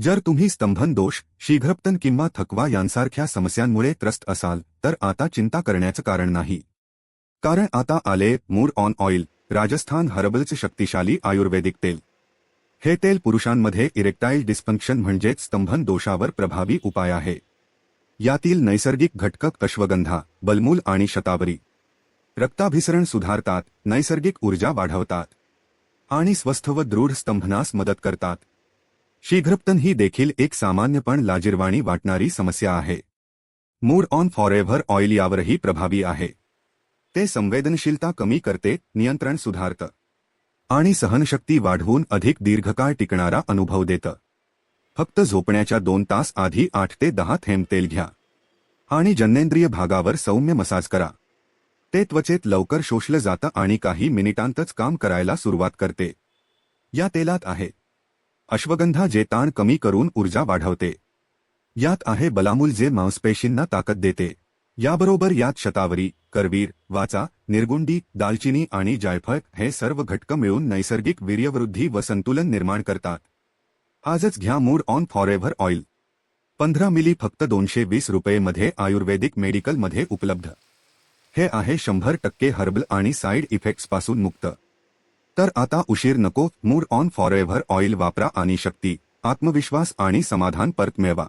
जर तुम्ही स्तंभन दोष शीघ्रपतन किंवा थकवा यांसारख्या समस्यांमुळे त्रस्त असाल तर आता चिंता करण्याचं कारण नाही. कारण आता आले मूर ऑन ऑइल राजस्थान हर्बलचे शक्तिशाली आयुर्वेदिक तेल. हे तेल पुरुषांमध्ये इरेक्टाईल डिस्फंक्शन म्हणजेच स्तंभन दोषावर प्रभावी उपाय आहे. यातील नैसर्गिक घटक अश्वगंधा बलमूल आणि शतावरी. रक्ताभिसरण सुधारतात नैसर्गिक ऊर्जा वाढवतात. आणि स्वस्थ व दृढ स्तंभनास मदत करतात. शीघ्रपतन ही देखील एक सामान्य पण लाजिरवाणी वाटणारी समस्या आहे. मूड ऑन फॉरेव्हर ऑइल यावरही प्रभावी आहे. ते संवेदनशीलता कमी करते नियंत्रण सुधारतं. आणि सहनशक्ती वाढवून अधिक दीर्घकाळ टिकणारा अनुभव देतं. फक्त झोपण्याच्या दोन तास आधी आठ ते दहा थेंब तेल घ्या. आणि जन्नेंद्रिय भागावर सौम्य मसाज करा. ते त्वचेत लवकर शोषलं जातं आणि काही मिनिटांतच काम करायला सुरुवात करते. या तेलात आहे. अश्वगंधा जे ताण कमी करून ऊर्जा वाढवते. यात आहे बलामूल जे मांसपेशींना ताकद देते. याबरोबर यात शतावरी करवीर वाचा निर्गुंडी दालचिनी आणि जायफळ हे सर्व घटक मिळून नैसर्गिक वीर्यवृद्धी व संतुलन निर्माण करतात. आजच घ्या मूड ऑन फॉरेव्हर ऑइल. पंधरा मिली फक्त दोनशे वीस रुपयेमध्ये आयुर्वेदिक मेडिकलमध्ये उपलब्ध. हे आहे शंभर टक्के हर्बल आणि साईड इफेक्ट्सपासून मुक्त. तर आता उशीर नको मूड ऑन फॉरएव्हर ऑइल वापरा आणि शक्ती आत्मविश्वास आणि समाधान परत मिळवा.